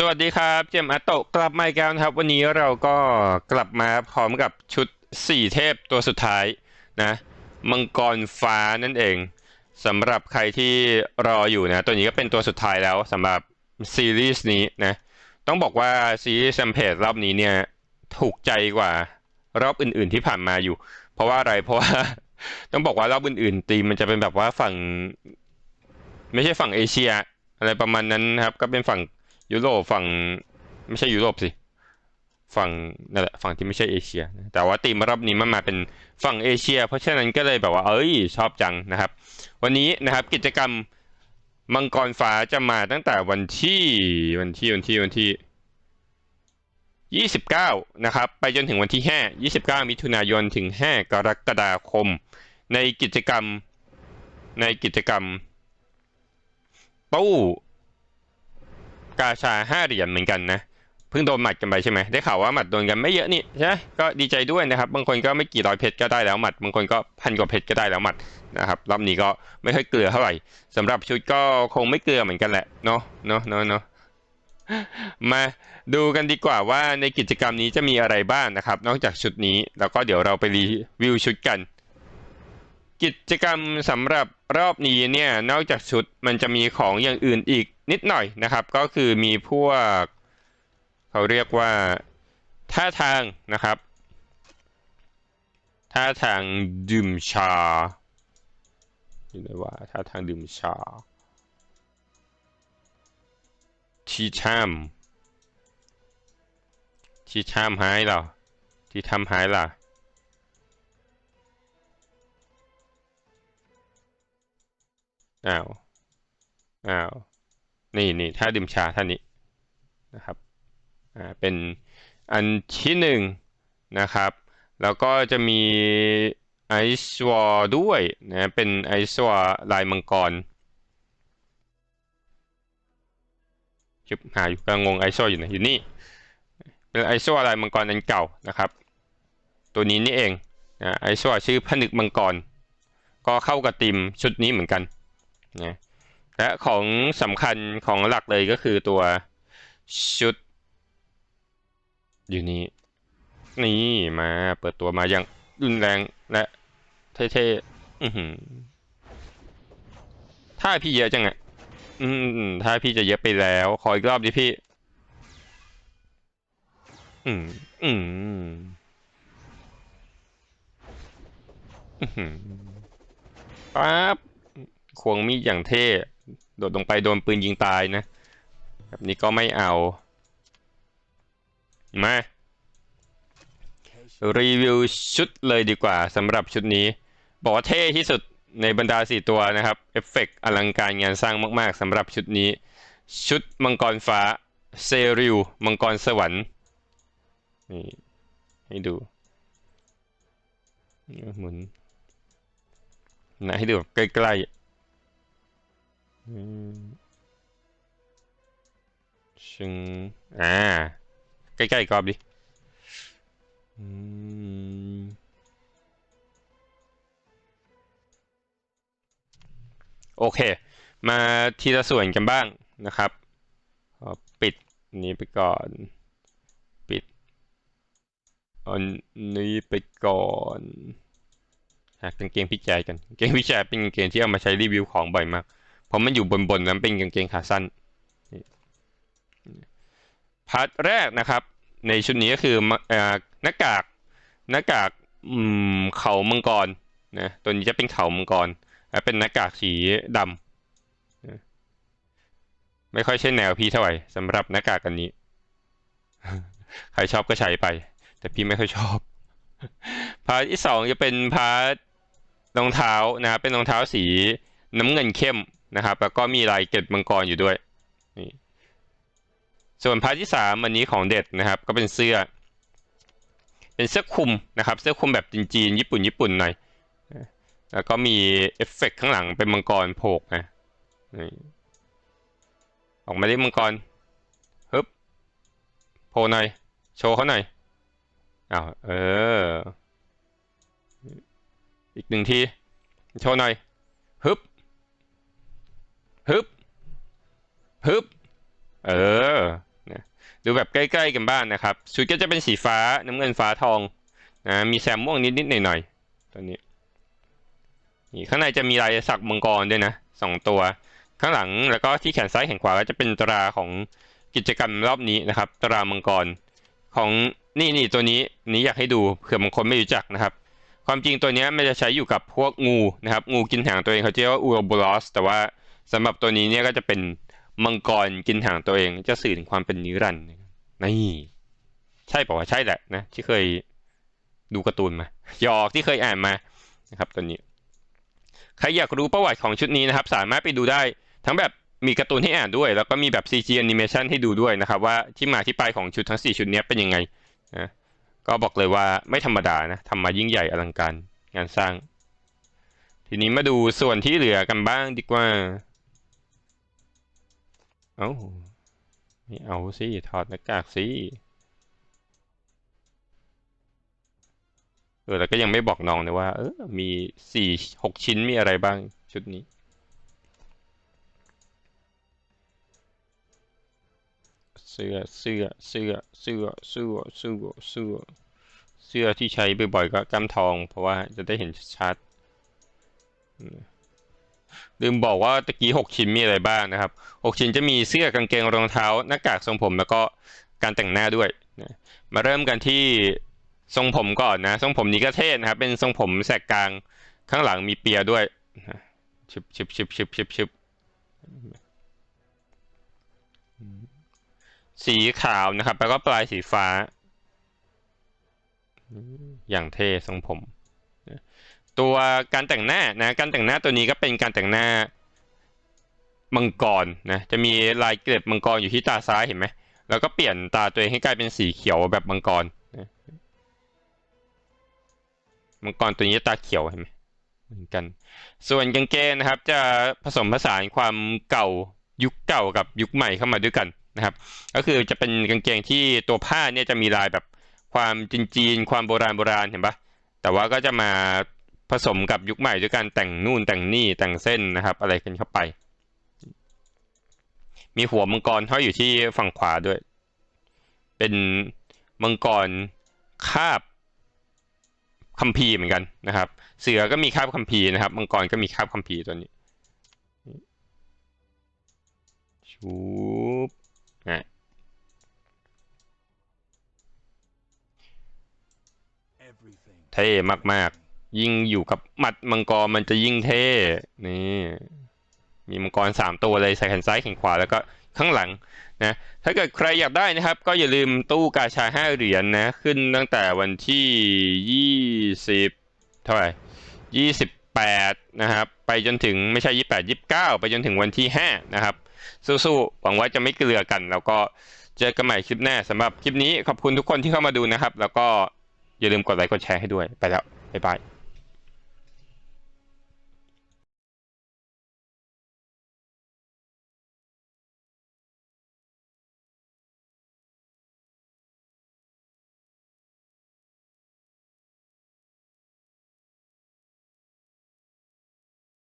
สวัสดีครับ เจมอัตโตกลับมาอีกแล้วนะครับ วันนี้เราก็กลับมาพร้อมกับชุด 4 เทพตัวสุดท้ายนะมังกรฟ้านั่นเองสำหรับใครที่รออยู่นะ ตัวนี้ก็เป็นตัวสุดท้ายแล้วสำหรับซีรีส์นี้นะ ต้องบอกว่าซีรีส์แซมเพจรอบนี้เนี่ย ถูกใจกว่ารอบอื่นๆที่ผ่านมาอยู่ เพราะว่าอะไรเพราะว่าต้องบอกว่ารอบอื่นๆตีมันจะเป็นแบบว่าฝั่ง ไม่ใช่ฝั่งเอเชีย อะไรประมาณนั้นครับ ก็เป็นฝั่ง ยุโรปฝั่งไม่ใช่ยุโรปสิฝั่งนั่นแหละฝั่งที่ไม่ใช่เอเชีย แต่ว่าตีมรอบนี้มันมาเป็นฝั่งเอเชีย เพราะฉะนั้นก็เลยแบบว่า เอ้ยชอบจังนะครับ วันนี้นะครับกิจกรรมมังกรฟ้าจะมาตั้งแต่วันที่วันที่วันที่วันที่ 29 นะครับ ไปจนถึงวันที่ 5 29 มิถุนายนถึง 5 กรกฎาคม ในกิจกรรมในกิจกรรมตู้ กาชาห้าเหรียญเหมือนกันนะเพิ่งโดนหมัดกันไปใช่ไหมได้ข่าวว่าหมัดโดนกันไม่เยอะนี่ใช่ก็ดีใจด้วยนะครับบางคนก็ไม่กี่ร้อยเพชรก็ได้แล้วหมัดบางคนก็พันกว่าเพชรก็ได้แล้วหมัดนะครับรอบนี้ก็ไม่ค่อยเกลือเท่าไหร่สำหรับชุดก็คงไม่เกลือเหมือนกันแหละเนาะเนาะเนาะเนาะมาดูกันดีกว่าว่าในกิจกรรมนี้จะมีอะไรบ้างนะครับ นอกจากชุดนี้แล้วก็เดี๋ยวเราไปรีวิวชุดกัน กิจกรรมสำหรับรอบนี้เนี่ยนอกจากชุดมันจะมีของอย่างอื่นอีก นิดหน่อยนะครับ ก็คือมีพวก เขาเรียกว่าท่าทางนะครับ ท่าทางดื่มชาอยู่ไหนว่าท่าทางดื่มชาที่ชามที่ชามหายเหรอที่ทำหายล่ะอ้าว อ้าว นี่นี่ถ้าดื่มชาท่านนี้นะครับอ่าเป็นอันที่หนึ่งนะครับ แล้วก็จะมีไอซ์วอลด้วยนะเป็นไอซ์วอลลายมังกรจุบหาอยู่กำลังงงไอซ์วอลอยู่ไหนอยู่นี่เป็นไอซ์วอลลายมังกรอันเก่านะครับ ตัวนี้นี่เองนะไอซ์วอลชื่อผนึกมังกร ก็เข้ากับทีมชุดนี้เหมือนกันนะ และของสำคัญของหลักเลยก็คือตัวชุด อยู่นี้นี่มาเปิดตัวมาอย่างรุนแรงและเท่ๆถ้าพี่เยอะจังอะอืม ถ้าพี่จะเยอะไปแล้ว ขออีกรอบดิพี่ อืม อืมอือหือปั๊บควงมีดอย่างเท่ โดดลงไปโดนปืนยิงตายนะ แบบนี้ก็ไม่เอามารีวิวชุดเลยดีกว่าสำหรับชุดนี้ บอกว่าเท่ที่สุดในบรรดาสี่ตัวนะครับ เอฟเฟกต์อลังการงานสร้างมากๆสำหรับชุดนี้ ชุดมังกรฟ้า เซริว มังกรสวรรค์นี่ให้ดูหมุนนะให้ดูใกล้ๆ ชึงอ่า ใกล้ๆอีกรอบดิโอเค มาทีละส่วนกันบ้างนะครับปิดนี้ไปก่อน ปิดอันนี้ไปก่อนหากางเกงพี่แจกัน เกงพี่แจเป็นเกงที่เอามาใช้รีวิวของบ่อยมาก เพราะมันอยู่บนๆนั้นเป็นกางเกงขาสั้นพาร์ทแรกนะครับ ในชุดนี้ก็คือหน้ากากหน้ากากเขามังกรนะตัวนี้จะเป็นเขามังกรและเป็นหน้ากากสีดำไม่ค่อยใช่แนวพี่เท่าไหร่สำหรับหน้ากากอันนี้ ใครชอบก็ใช้ไป แต่พี่ไม่ค่อยชอบ พาร์ทที่สองจะเป็นพาร์ทรองเท้านะเป็นรองเท้าสีน้ำเงินเข้ม นะครับ แล้วก็มีลายเกล็ดมังกรอยู่ด้วยนี่ส่วนพาร์ทที่สามอันนี้ของเด็ดนะครับ ก็เป็นเสื้อ เป็นเสื้อคลุมนะครับ เสื้อคลุมแบบจีนๆญี่ปุ่นญี่ปุ่นหน่อยแล้วก็มีเอฟเฟกต์ข้างหลังเป็นมังกรโผล่นะนี่ออกมาได้มังกรฮึบโผล่หน่อย โชว์เขาหน่อยอ้าวเออ อีกหนึ่งที โชว์หน่อยฮึบ ฮึบฮึบเออนะดูแบบใกล้ๆกันบ้างนะครับชุดก็จะเป็นสีฟ้าน้ำเงินฟ้าทองนะมีแซมม่วงนิดๆหน่อยๆตัวนี้นี่ข้างในจะมีลายสักมังกรด้วยนะสองตัว ข้างหลังแล้วก็ที่แขนซ้ายแขนขวาก็จะเป็นตราของกิจกรรมรอบนี้นะครับ ตรามังกรของนี่นี่ตัวนี้นี้อยากให้ดูเผื่อบางคนไม่รู้จักนะครับ ความจริงตัวนี้มันจะใช้อยู่กับพวกงูนะครับ งูกินหางตัวเองเขาเรียกว่าอูโรโบลอสแต่ว่า สำหรับตัวนี้เนี่ยก็จะเป็นมังกรกินหางตัวเอง จะสื่อถึงความเป็นนิรันดร์นี่ใช่ป่าวใช่แหละนะที่เคยดูการ์ตูนมาหยอกที่เคยอ่านมานะครับตัวนี้ใครอยากรู้ประวัติของชุดนี้นะครับ สามารถไปดูได้ทั้งแบบมีการ์ตูนให้อ่านด้วย แล้วก็มีแบบ CG animation ให้ดูด้วยนะครับ ว่าที่มาที่ไปของชุดทั้ง 4 ชุดนี้เป็นยังไงนะก็บอกเลยว่าไม่ธรรมดานะทำมายิ่งใหญ่อลังการงานสร้าง ทีนี้มาดูส่วนที่เหลือกันบ้างดีกว่า เอ้าไม่เอาสิถอดหน้ากากสิเออแล้วก็ยังไม่บอกน้องเลยว่า เออ มีสี่หกชิ้นมีอะไรบ้างชุดนี้ เสื้อเสื้อเสื้อเสื้อเสื้อเสื้อเสื้อเสื้อที่ใช้บ่อยๆก็กำทอง เพราะว่าจะได้เห็นชัดๆ ลืมบอกว่าตะกี้หกชิ้นมีอะไรบ้างนะครับหกชิ้นจะมีเสื้อกางเกงรองเท้า หน้ากากทรงผมแล้วก็การแต่งหน้าด้วยนะมาเริ่มกันที่ทรงผมก่อนนะ ทรงผมนี้ก็เท่นะครับ เป็นทรงผมแสกกลางข้างหลังมีเปียด้วยชึบชึบชึบชึบชึบชึบสีขาวนะครับ แล้วก็ปลายสีฟ้า อย่างเท่ทรงผม ตัวการแต่งหน้านะการแต่งหน้าตัวนี้ก็เป็นการแต่งหน้ามังกรนะจะมีลายเกล็ดมังกรอยู่ที่ตาซ้ายเห็นไหมแล้วก็เปลี่ยนตาตัวเองให้กลายเป็นสีเขียวแบบมังกรนะมังกรตัวนี้ตาเขียวเห็นไหมเหมือนกัน ส่วนกางเกงนะครับจะผสมผสานความเก่ายุคเก่ากับยุคใหม่เข้ามาด้วยกันนะครับ ก็คือจะเป็นกางเกงที่ตัวผ้าเนี่ยจะมีลายแบบความจีนๆความโบราณโบราณเห็นปะแต่ว่าก็จะมา ผสมกับยุคใหม่ด้วยการแต่งนู่นแต่งนี่แต่งเส้นนะครับ อะไรกันเข้าไป มีหัวมังกรห้อยอยู่ที่ฝั่งขวาด้วย เป็นมังกรคาบคัมภีร์เหมือนกันนะครับ เสือก็มีคาบคัมภีร์นะครับ มังกรก็มีคาบคัมภีร์ตัวนี้ชูบนะเท่มากๆ ยิ่งอยู่กับหมัดมังกรมันจะยิ่งเท่ นี่ มีมังกรสามตัวเลยใส่แขนซ้ายแขนขวาแล้วก็ข้างหลังนะ ถ้าเกิดใครอยากได้นะครับ ก็อย่าลืมตู้กาชาห้าเหรียญนะ ขึ้นตั้งแต่วันที่ยี่สิบเท่าไหร่ยี่สิบแปดนะครับ ไปจนถึงไม่ใช่ยี่แปดยี่เก้าไปจนถึงวันที่ห้านะครับ สู้ๆ หวังว่าจะไม่เกลือกัน แล้วก็เจอกันใหม่คลิปหน้าสำหรับคลิปนี้ขอบคุณทุกคนที่เข้ามาดูนะครับ แล้วก็อย่าลืมกดไลค์กดแชร์ให้ด้วยไปแล้วบ๊ายบาย